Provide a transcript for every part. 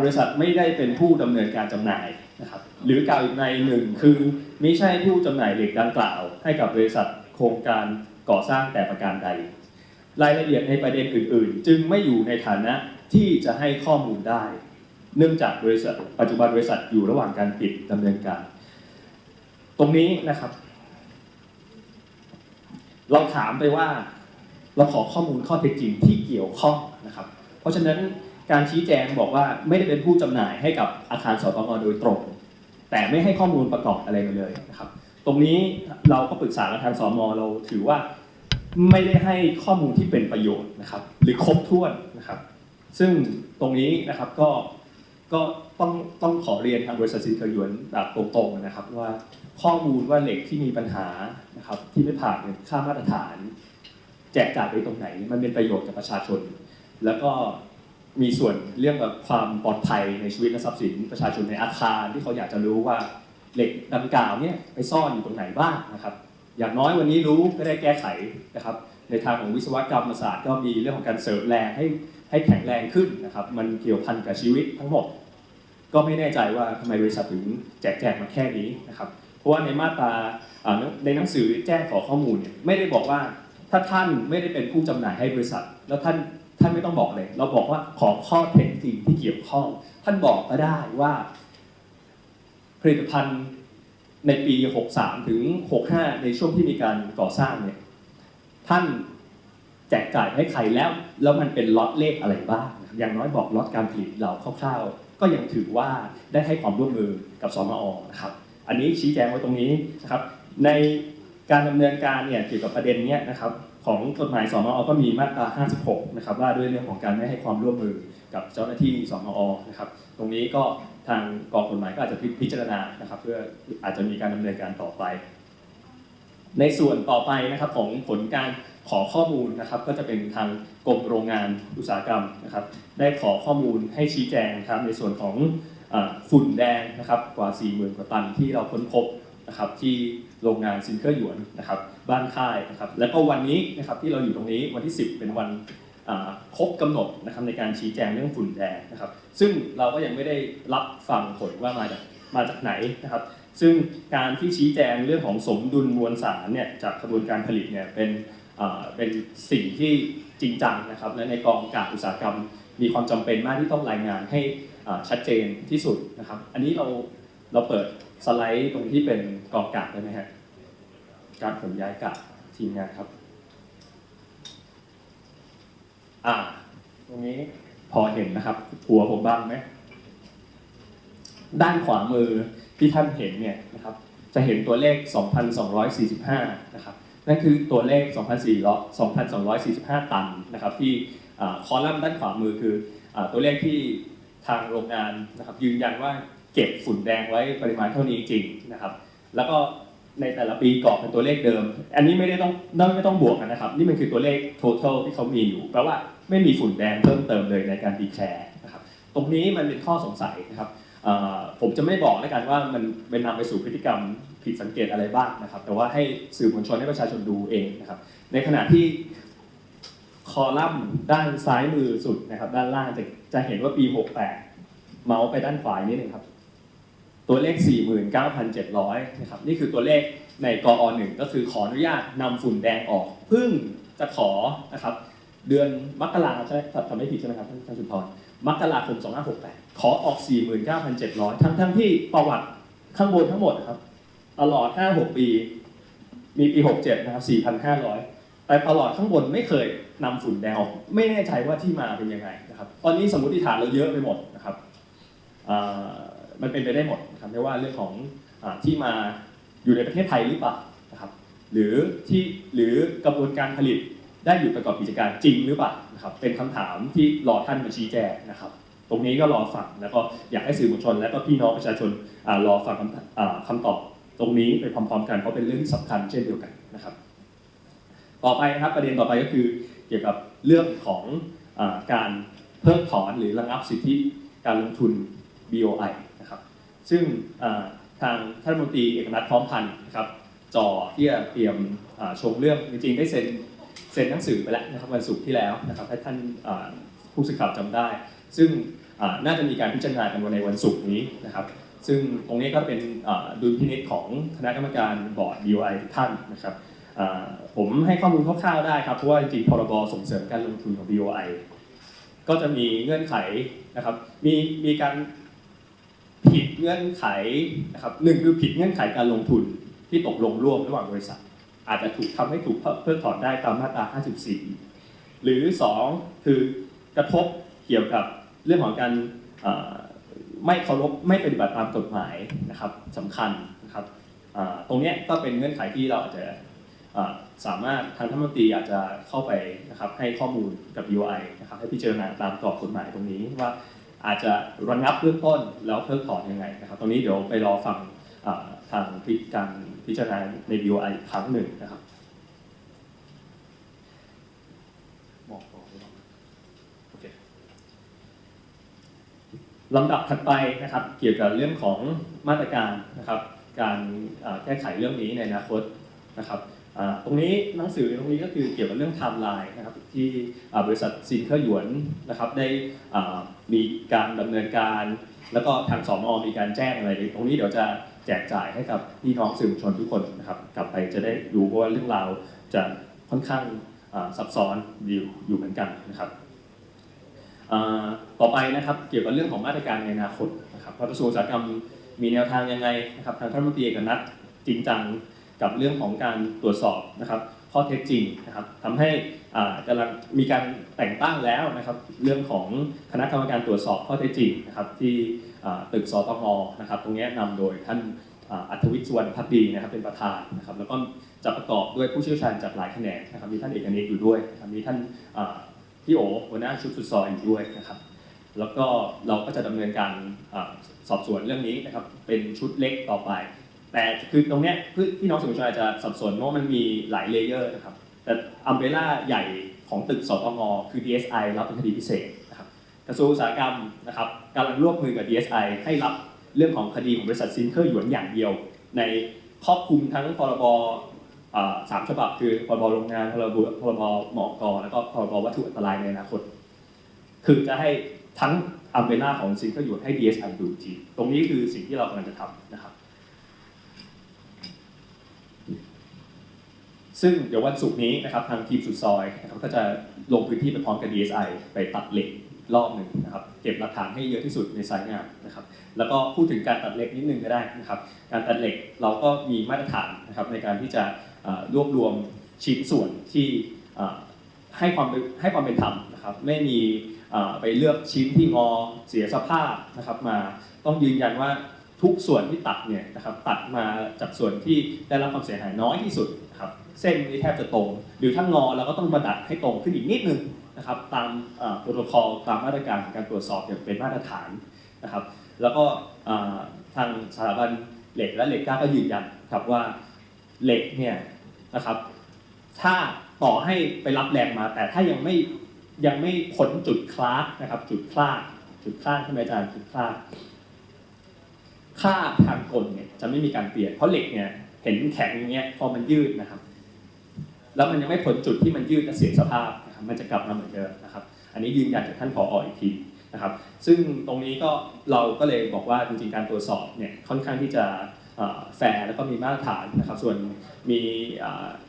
บริษัทไม่ได้เป็นผู้ดำเนินการจำหน่ายนะครับหรือกล่าวอีกในหนึ่งคือไม่ใช่ผู้จำหน่ายเหล็กดังกล่าว ให้กับบริษัทโครงการก่อสร้างแต่ประการใด รายละเอียดในประเด็นอื่น ๆ จึงไม่อยู่ในฐานะที่จะให้ข้อมูลได้ เนื่องจากบริษัท ปัจจุบันบริษัทอยู่ระหว่างการปิดดำเนินการ ตรงนี้นะครับ เราถามไปว่าเราขอข้อมูลข้อเท็จจริงที่เกี่ยวข้องนะครับ เพราะฉะนั้น การชี้แจงบอกว่าไม่ได้เป็นผู้จำหน่ายให้กับอาคารสตงโดยตรง แต่ไม่ให้ข้อมูลประกอบอะไรมาเลยนะครับ ตรงนี้เราก็ปรึกษากับทางสมเราถือว่าไม่ได้ให้ข้อมูลที่เป็นประโยชน์นะครับ หรือครบถ้วนนะครับ ซึ่งตรงนี้นะครับก็ก็ต้องต้องขอเรียนทางบริษัทซินเคอร์ยวนแบบตรงๆนะครับ ว่าข้อมูลว่าเหล็กที่มีปัญหานะครับที่ไม่ผ่านค่ามาตรฐาน แจกจ่ายไปตรงไหน มันเป็นประโยชน์กับประชาชน แล้วก็ มีส่วนเรื่องแบบความปลอดภัยในชีวิตและทรัพย์สินประชาชนในอาคารที่เขาอยากจะรู้ว่าเหล็กดังกล่าวเนี่ยไปซ่อนอยู่ตรงไหนบ้างนะครับ อย่างน้อยวันนี้รู้ก็ได้แก้ไขนะครับ ในทางของวิศวกรรมศาสตร์ก็มีเรื่องของการเสริมแรงให้ให้แข็งแรงขึ้นนะครับ มันเกี่ยวพันกับชีวิตทั้งหมด ก็ไม่แน่ใจว่าทำไมบริษัทถึงแจกแจงมาแค่นี้นะครับ เพราะว่าในมาตราอ่าในหนังสือแจ้งขอข้อมูลเนี่ยไม่ได้บอกว่าถ้าท่านไม่ได้เป็นผู้จำหน่ายให้บริษัท แล้วท่าน ท่านไม่ต้องบอกเลย เราบอกว่าขอข้อเท็จจริงที่เกี่ยวข้อง ท่านบอกก็ได้ว่า ผลิตภัณฑ์ในปี 63 ถึง 65 ในช่วงที่มีการก่อสร้างเนี่ยท่านแจกจ่ายให้ใครแล้ว แล้วมันเป็นล็อตเลขอะไรบ้าง อย่างน้อยบอกล็อตการผลิตเราคร่าวๆ ก็ยังถือว่าได้ให้ความร่วมมือกับสมอนะครับ อันนี้ชี้แจงไว้ตรงนี้นะครับ ในการดำเนินการเนี่ยเกี่ยวกับประเด็นนี้นะครับ ของกฎหมายสอมอก็มีมาตรา 56 นะครับว่าด้วยเรื่องของการไม่ให้ความร่วมมือกับเจ้าหน้าที่สอมอนะครับ ตรงนี้ก็ทางกองกฎหมายก็อาจจะพิจารณานะครับ เพื่ออาจจะมีการดำเนินการต่อไป ในส่วนต่อไปนะครับของผลการขอข้อมูลนะครับก็จะเป็นทางกรมโรงงานอุตสาหกรรมนะครับ ได้ขอข้อมูลให้ชี้แจงครับในส่วนของฝุ่นแดงนะครับกว่า 40,000 กว่าตันที่เราค้นพบ นะครับที่โรงงานซินเคอร์หยวนนะครับบ้านค่ายนะครับแล้วก็วันนี้นะครับที่เราอยู่ตรงนี้วันที่ 10 เป็นวันครบกำหนดนะครับในการชี้แจงเรื่องฝุ่นแดงนะครับ ซึ่งเราก็ยังไม่ได้รับฟังผลว่ามาจากมาจากไหนนะครับ ซึ่งการที่ชี้แจงเรื่องของสมดุลมวลสารเนี่ยจากกระบวนการผลิตเนี่ยเป็นเป็นสิ่งที่จริงจังนะครับ และในกองการอุตสาหกรรมมีความจำเป็นมากที่ต้องรายงานให้ชัดเจนที่สุดนะครับ อันนี้เรา เราเปิดสไลด์ตรงที่เป็นกองกากได้ไหมฮะการขนย้ายกากทีมงานครับ อ่า ตรงนี้พอเห็นนะครับ หัวผมบ้างไหมด้านขวามือที่ท่านเห็นเนี่ยนะครับ จะเห็นตัวเลข 2,245 นะครับ นั่นคือตัวเลข 2,245 ตันนะครับ ที่อ่าคอลัมน์ด้านขวามือคืออตัวเลขที่ทางโรงงานนะครับยืนยันว่า เก็บฝุ่นแดงไว้ปริมาณเท่านี้จริงนะครับ แล้วก็ในแต่ละปีกรอบเป็นตัวเลขเดิม อันนี้ไม่ได้ต้องไม่ต้องบวกกันนะครับ นี่มันคือตัวเลข total ที่เขามีอยู่แปลว่าไม่มีฝุ่นแดงเพิ่มเติมเลยในการดีแคร์นะครับ ตรงนี้มันเป็นข้อสงสัยนะครับผมจะไม่บอกแล้วกันว่ามันเป็นนำไปสู่พฤติกรรมผิดสังเกตอะไรบ้างนะครับ แต่ว่าให้สื่อมวลชนให้ประชาชนดูเองนะครับ ในขณะที่คอลัมน์ด้านซ้ายมือสุดนะครับ ด้านล่างจะจะเห็นว่าปี 68 เมาส์ไปด้านขวานิดนึงครับ ตัวเลข 49,700นะครับนี่คือตัวเลขในกอ1ก็คือขออนุญาตนำฝุ่นแดงออกเพิ่งจะขอนะครับเดือนมกราใช่ไหมทำไม่ผิดใช่ไหมครับท่านท่านสุนทรมกราคม 2568 ขอออก 49,700 ทั้งทั้งที่ประวัติข้างบนทั้งหมดนะครับตลอด 5-6 ปี มีปี 67 นะครับ 4,500 แต่ตลอดข้างบนไม่เคยนำฝุ่นแดงออกไม่แน่ใจว่าที่มาเป็นยังไงนะครับ ตอนนี้สมมติฐานเราเยอะไปหมดนะครับอ่า มันเป็นไปได้หมดนะครับไม่ว่าเรื่องของอที่มาอยู่ในประเทศไทยหรือเปล่านะครับหรือที่หรือกระบวนการผลิตได้อยู่ประกอบกิจการจริงหรือเปล่านะครับเป็นคำถามที่รอท่านมาชี้แจงนะครับ ตรงนี้ก็รอฟังแล้วก็อยากให้สื่อมวลชน และก็พี่น้องประชาชนรอฟังคำคำตอบตรงนี้ไปพร้อมๆกันเพราะเป็นเรื่องที่สำคัญเช่นเดียวกันนะครับ ต่อไปนะครับประเด็นต่อไปก็คือเกี่ยวกับเรื่องของอการเพิกถอนหรือระงับสิทธิการลงทุน BOI ซึ่งทางท่านรัฐมนตรีเอกนัทพร้อมพันธ์นะครับจ่อที่จะเตรียมชงเรื่องจริงๆได้เซ็นเซ็นหนังสือไปแล้วนะครับวันศุกร์ที่แล้วนะครับให้ท่านผู้สื่อข่าวจำได้ ซึ่งน่าจะมีการพิจารณากันในวันศุกร์นี้นะครับ ซึ่งตรงนี้ก็เป็นดุลพินิจของคณะกรรมการบอร์ด BOI ทุกท่านนะครับผมให้ข้อมูลคร่าวๆได้ครับเพราะว่าจริงๆพรบส่งเสริมการลงทุนของ BOI ก็จะมีเงื่อนไขนะครับมีมีการ ผิดเงื่อนไขนะครับหนึ่งคือผิดเงื่อนไขการลงทุนที่ตกลงร่วมระหว่างบริษัท อาจจะถูกทำให้ถูกเพิกถอนได้ตามมาตรา 54 หรือ 2 คือกระทบเกี่ยวกับเรื่องของการไม่เคารพไม่ปฏิบัติตามกฎหมายนะครับสำคัญนะครับตรงนี้ก็เป็นเงื่อนไขที่เราอาจจะสามารถทางท่านรัฐมนตรีอาจจะเข้าไปนะครับให้ข้อมูลกับ UI นะครับให้พิจารณาตามกรอบกฎหมายตรงนี้ว่า อาจจะระงับเบื้องต้นแล้วเพิกถอนยังไงนะครับ ตรงนี้เดี๋ยวไปรอฟังอ่าทางพิการพิจารณาใน UI อีกครั้งหนึ่งนะครับบอกต่อไม่ต้องโอเคลำดับถัดไปนะครับ เกี่ยวกับเรื่องของมาตรการนะครับ การเอ่อแก้ไขเรื่องนี้ในอนาคตนะครับอ่า ตรงนี้หนังสือตรงนี้ก็คือเกี่ยวกับเรื่องไทม์ไลน์นะครับที่บริษัทซินเคอร์หยวนนะครับได้มีการดำเนินการ แล้วก็ทางสมอมีการแจ้งอะไร ตรงนี้เดี๋ยวจะแจกจ่ายให้กับพี่น้องสื่อมวลชนทุกคนนะครับกลับไปจะได้รู้เพราะว่าเรื่องราวจะค่อนข้างซับซ้อนอยู่อยู่เหมือนกันนะครับต่อไปนะครับเกี่ยวกับเรื่องของมาตรการในอนาคตนะครับกระทรวงอุตสาหกรรมมีแนวทางยังไงนะครับทางท่านรัฐมนตรีเอกนัทจริงจัง กับเรื่องของการตรวจสอบนะครับ ข้อเท็จจริงนะครับทำให้อ่ากำลังมีการแต่งตั้งแล้วนะครับ เรื่องของคณะกรรมการตรวจสอบข้อเท็จจริงนะครับ ที่ตึกสตงนะครับ ตรงนี้นำโดยท่านอัธวิทย์สุวรรณพักดีนะครับเป็นประธานนะครับ แล้วก็จะประกอบด้วยผู้เชี่ยวชาญจากหลายแขนงนะครับ มีท่านเอกนิตอยู่ด้วยนะครับมีท่านพี่โอหัวหน้าชุดฟุตซอลอยู่ด้วยนะครับ แล้วก็เราก็จะดำเนินการอสอบสวนเรื่องนี้นะครับ เป็นชุดเล็กต่อไป แต่คือตรงเนี้ยพี่พี่น้องสื่อมวลชนอาจจะสับสนเพราะว่ามันมีหลายเลเยอร์นะครับ แต่อัมเบล่าใหญ่ของตึกสตงคือ DSI รับเป็นคดีพิเศษนะครับกระทรวงอุตสาหกรรมนะครับกำลังร่วมมือกับ DSI ให้รับเรื่องของคดีของบริษัทซินเคอร์หยวนอย่างเดียว ในครอบคลุมทั้งพรบสามฉบับคือพรบโรงงานพรบพรบหมอกแล้วก็พรบวัตถุอันตรายในอนาคต คือจะให้ทั้งอัมเบล่าของซิงเกิลยูให้ DSI ดูอีกทีตรงนี้คือสิ่งที่เรากำลังจะทำนะครับ ซึ่งเดี๋ยววันศุกร์นี้นะครับทางทีมสุดซอยนะครับก็จะลงพื้นที่ไปพร้อมกับ DSI ไปตัดเหล็กรอบหนึ่งนะครับเก็บหลักฐานให้เยอะที่สุดในสายงานนะครับแล้วก็พูดถึงการตัดเหล็กนิดนึงก็ได้นะครับการตัดเหล็กเราก็มีมาตรฐานนะครับในการที่จะรวบรวมชิ้นส่วนที่ให้ความให้ความเป็นธรรมนะครับไม่มีไปเลือกชิ้นที่งอเสียสภาพนะครับมาต้องยืนยันว่าทุกส่วนที่ตัดเนี่ยนะครับตัดมาจากส่วนที่ได้รับความเสียหายน้อยที่สุด เส้นนี้แทบจะตรง หรือถ้างอเราก็ต้องประดัดให้ตรงขึ้นอีกนิดนึงนะครับตามโปรโตคอลตามมาตรการของการตรวจสอบอย่างเป็นมาตรฐานนะครับ แล้วก็ทางสถาบันเหล็กและเหล็กกล้าก็ยืนยันครับว่าเหล็กเนี่ยนะครับ ถ้าต่อให้ไปรับแรงมา แต่ถ้ายังไม่ยังไม่พ้นจุดคลาสนะครับ จุดคลาดจุดคลาดใช่ไหมอาจารย์จุดคลาดค่าทางกลเนี่ยจะไม่มีการเปลี่ยนเพราะเหล็กเนี่ย เห็นแข็งอย่างเงี้ยพอมันยืดนะครับ แล้วมันยังไม่พ้นจุดที่มันยืดและเสียสภาพนะครับมันจะกลับมาเหมือนเดิมนะครับ อันนี้ยืนยันจากท่านผออีกทีนะครับ ซึ่งตรงนี้ก็เราก็เลยบอกว่าจริงๆการตรวจสอบเนี่ยค่อนข้างที่จะแฟร์แล้วก็มีมาตรฐานนะครับ ส่วนมี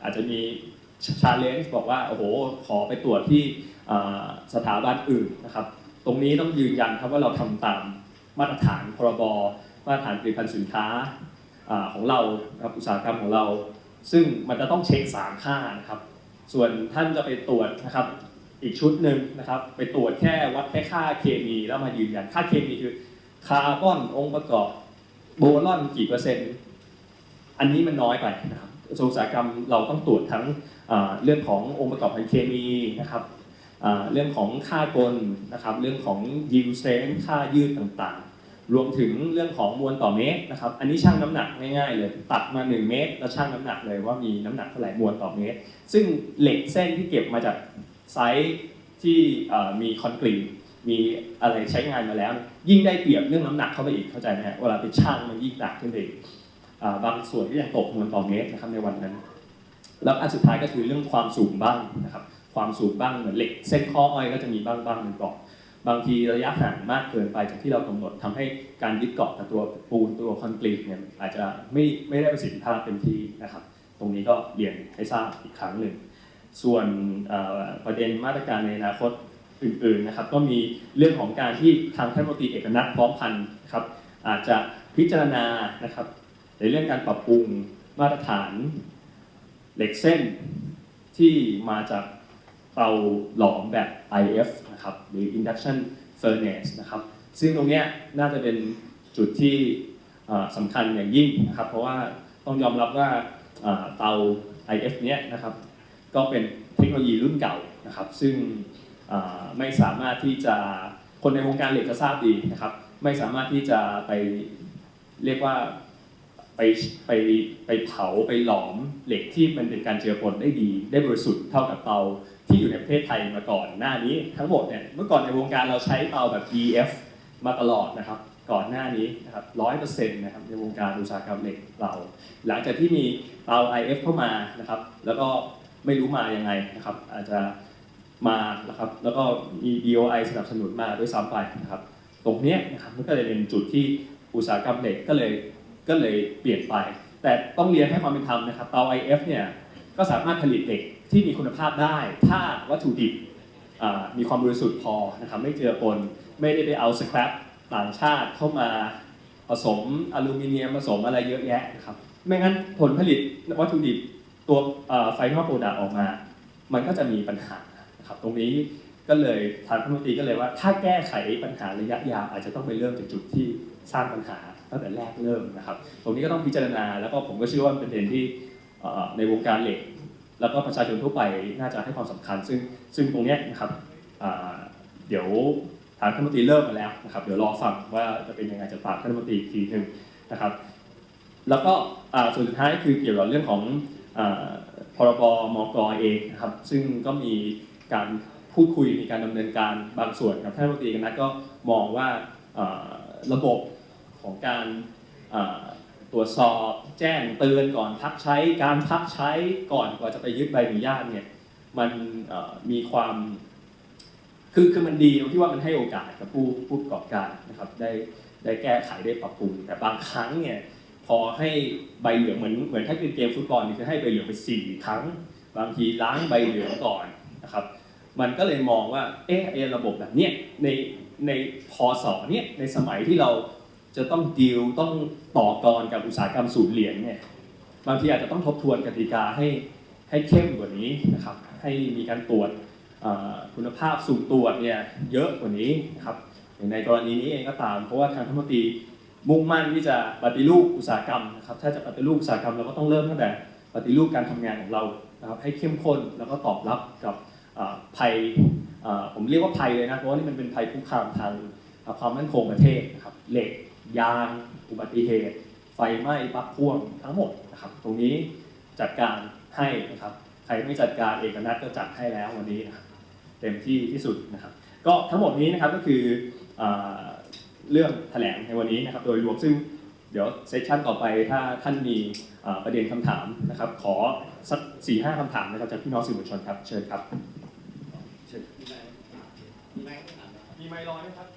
อาจจะมีชาเลนจ์บอกว่าโอ้โหขอไปตรวจที่สถาบันอื่นนะครับ ตรงนี้ต้องยืนยันครับว่าเราทำตามมาตรฐานพรบมาตรฐานผลิตภัณฑ์สินค้า ของเราครับอุตสาหกรรมของเรา ซึ่งมันจะต้องเช็คสามค่านะครับ ส่วนท่านจะไปตรวจนะครับอีกชุดหนึ่งนะครับ ไปตรวจแค่วัดแค่ค่าเคมีแล้วมายืนยันค่าเคมีคือคาร์บอนองค์ประกอบโบรอนกี่เปอร์เซ็นต์ อันนี้มันน้อยไปนะครับอุตสาหกรรมเราต้องตรวจทั้งเรื่องขององค์ประกอบทางเคมีนะครับเรื่องของค่ากลนะครับ เรื่องของ yield strength ค่ายืดต่างๆ รวมถึงเรื่องของมวลต่อเมตรนะครับ อันนี้ช่างน้ำหนักง่ายๆเลย ตัดมา 1 เมตร แล้วช่างน้ำหนักเลยว่ามีน้ำหนักเท่าไหร่มวลต่อเมตร ซึ่งเหล็กเส้นที่เก็บมาจากไซต์ที่มีคอนกรีตมีอะไรใช้งานมาแล้ว ยิ่งได้เปรียบเรื่องน้ำหนักเข้าไปอีกเข้าใจไหมฮะเวลาไปช่างมันยิ่งหนักขึ้นไปอีกบางส่วนก็ยังตกมวลต่อเมตรนะครับในวันนั้น แล้วอันสุดท้ายก็คือเรื่องความสูงบ้างนะครับความสูงบ้างเหมือนเหล็ก เส้นข้ออ้อยก็จะมีบ้างบ้างหนึ่งกล่อง บางทีระยะห่างมากเกินไปจากที่เรากำหนดทำให้การยึดเกาะกับตัวปูนตัวคอนกรีตเนี่ยอาจจะไม่ไม่ได้ประสิทธิภาพเต็มที่นะครับ ตรงนี้ก็เรียนให้ทราบอีกครั้งหนึ่งส่วนประเด็นมาตรการในอนาคตอื่นๆนะครับ ก็มีเรื่องของการที่ทางท่านมนตรีเอกนัทพร้อมพันธ์นะครับอาจจะพิจารณานะครับ ในเรื่องการปรับปรุงมาตรฐานเหล็กเส้นที่มาจากเตาหลอมแบบ IF นะครับหรือ induction furnace นะครับซึ่งตรงนี้น่าจะเป็นจุดที่สำคัญอย่างยิ่งนะครับเพราะว่าต้องยอมรับว่าเอ่อเตา IF เนี้ยนะครับก็เป็นเทคโนโลยีรุ่นเก่านะครับ ซึ่งไม่สามารถที่จะคนในวงการเหล็กจะทราบดีนะครับ ไม่สามารถที่จะไปเรียกว่าไปไปไปเผาไปหลอมเหล็กที่มันเป็นการเจือปนได้ดี ได้บริสุทธิ์เท่ากับเตา ที่อยู่ในประเทศไทยมาก่อนหน้านี้ทั้งหมดเนี่ยเมื่อก่อนในวงการเราใช้เตาแบบ EF มาตลอดนะครับก่อนหน้านี้นะครับร้อยเปอร์เซ็นต์นะครับในวงการอุตสาหกรรมเหล็กเรา หลังจากที่มีเตา IF เข้ามานะครับแล้วก็ไม่รู้มายังไงนะครับอาจจะมานะครับแล้วก็มี BOI สนับสนุนมาด้วยซ้ำไปนะครับตรงนี้นะครับมันก็เลยเป็นจุดที่อุตสาหกรรมเหล็กก็เลยก็เลยเปลี่ยนไป แต่ต้องเรียนให้ความเป็นธรรมนะครับเตา IF เนี่ยก็สามารถผลิตเหล็ก ที่มีคุณภาพได้ ถ้าวัตถุดิบมีความบริสุทธิ์พอนะครับไม่เจือปนไม่ได้ไปเอาสครับต่างชาติเข้ามาผสมอลูมิเนียมผสมอะไรเยอะแยะนะครับไม่งั้นผลผลิตวัตถุดิบตัวไฟนอลโปรดักออกมา มันก็จะมีปัญหานะครับตรงนี้ก็เลยทางรัฐมนตรีก็เลยว่า ถ้าแก้ไขปัญหาระยะยาวอาจจะต้องไปเริ่มจากจุดที่สร้างปัญหาตั้งแต่แรกเริ่มนะครับ ตรงนี้ก็ต้องพิจารณาแล้วก็ผมก็เชื่อว่าเป็นประเด็นที่ในวงการเหล็ก แล้วก็ประชาชนทั่วไปน่าจะให้ความสำคัญ ซึ่งซึ่งตรงนี้นะครับเดี๋ยวทางรัฐมนตรีเริ่มมาแล้วนะครับเดี๋ยวรอฟังว่าจะเป็นยังไงจะฝากรัฐมนตรีอีกทีหนึ่งนะครับแล้วก็ส่วนสุดท้ายคือเกี่ยวกับเรื่องของอพรบมกเองนะครับซึ่งก็มีการพูดคุยมีการดำเนินการบางส่วนกับท่านรัฐมนตรีกันนัทก็มองว่าระบบของการ ตรวจสอบแจ้งเตือนก่อนพักใช้การพักใช้ก่อนกว่าจะไปยึดใบอนุญาตเนี่ยมันมีความคือคือมันดีตรงที่ว่ามันให้โอกาสกับผู้ผู้ประกอบการนะครับได้ได้แก้ไขได้ปรับปรุง แต่บางครั้งเนี่ยพอให้ใบเหลืองเหมือนเหมือนถ้าเป็นเกมฟุตบอลนี่คือให้ใบเหลืองไปสี่ครั้ง บางทีล้างใบเหลืองก่อนนะครับ มันก็เลยมองว่าเออระบบแบบเนี้ยในในพศเนี้ยในสมัยที่เรา จะต้องดีลต้องต่อกรกับอุตสาหกรรมศูนย์เหรียญเนี่ยบางทีอาจจะต้องทบทวนกติกาให้ให้เข้มกว่านี้นะครับ ให้มีการตรวจคุณภาพสุ่มตรวจเนี่ยเยอะกว่านี้นะครับอย่างในกรณีนี้เองก็ตาม เพราะว่าทางรัฐมนตรีมุ่งมั่นที่จะปฏิรูปอุตสาหกรรมนะครับถ้าจะปฏิรูปอุตสาหกรรมเราก็ต้องเริ่มตั้งแต่ปฏิรูปการทำงานของเรานะครับให้เข้มข้นแล้วก็ตอบรับกับภัยผมเรียกว่าภัยเลยนะเพราะว่านี่มันเป็นภัยคุกคามทางความมั่นคงประเทศนะครับเหล็ก ยาง อุบัติเหตุ ไฟไหม้ปลั๊กพ่วงทั้งหมดนะครับตรงนี้จัดการให้นะครับใครไม่จัดการเอกนัทก็จัดให้แล้ววันนี้นะครับเต็มที่ที่สุดนะครับ ก็ทั้งหมดนี้นะครับก็คือเอ่อเรื่องแถลงในวันนี้นะครับ โดยรวมซึ่งเดี๋ยวเซสชันต่อไปถ้าท่านมีเอ่อประเด็นคำถามนะครับ ขอสักสี่ห้าคำถามนะครับจากพี่น้องสื่อมวลชนครับ เชิญครับมีไมค์มีไมค์ถามนะครับมีไมค์รอไหมครับ